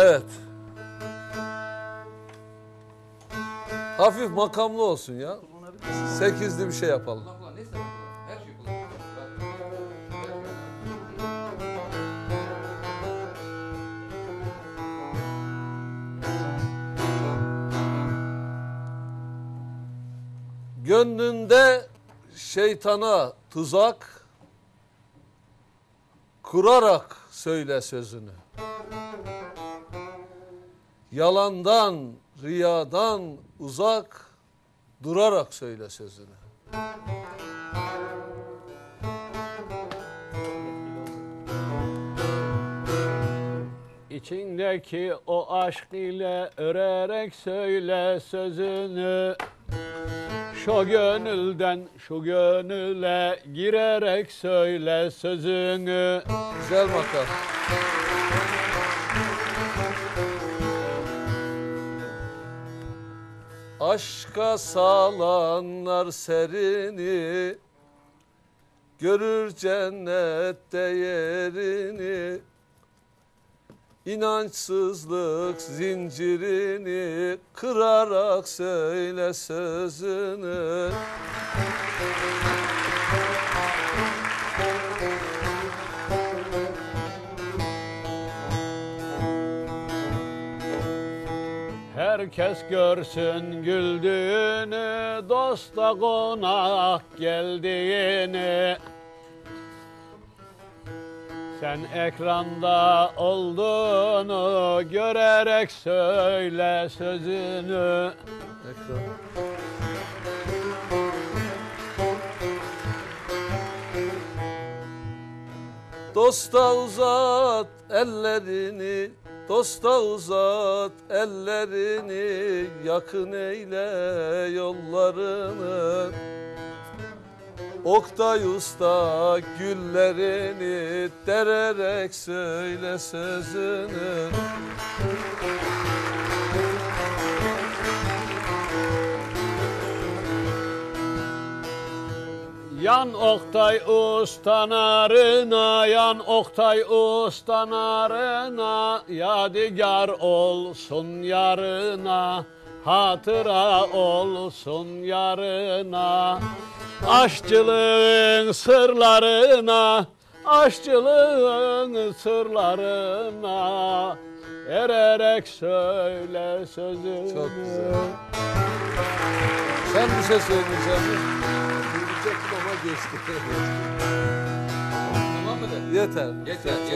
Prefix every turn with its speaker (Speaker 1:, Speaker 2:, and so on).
Speaker 1: Evet. Hafif makamlı olsun ya. Sekizli bir şey yapalım.
Speaker 2: Şey.
Speaker 1: Gönlünde şeytana tuzak kurarak söyle sözünü. Yalandan, riyadan uzak durarak söyle sözünü.
Speaker 3: İçindeki o aşk ile örerek söyle sözünü Şu gönülden şu gönüle girerek söyle sözünü
Speaker 1: Güzel makam. Aşka salanlar serini Görür cennette yerini İnançsızlık zincirini Kırarak söyle sözünü
Speaker 3: Herkes görsün güldüğünü Dosta konak geldiğini Sen ekranda olduğunu Görerek söyle sözünü
Speaker 1: Ekran. Dosta uzat ellerini, dosta uzat ellerini, yakın eyle yollarını. Oktay Usta güllerini dererek söyle sözünü.
Speaker 3: Yan Oktay ustanarına, yan Oktay ustanarına, yadigar olsun yarına, hatıra olsun yarına. Aşçılığın sırlarına, aşçılığın sırlarına, ererek söyle sözünü.
Speaker 1: Çok güzel. Sen bir şey söyleyeceksin. Geçti.
Speaker 2: Tamam mı de?
Speaker 1: Yeter.
Speaker 2: Yeter. yeter.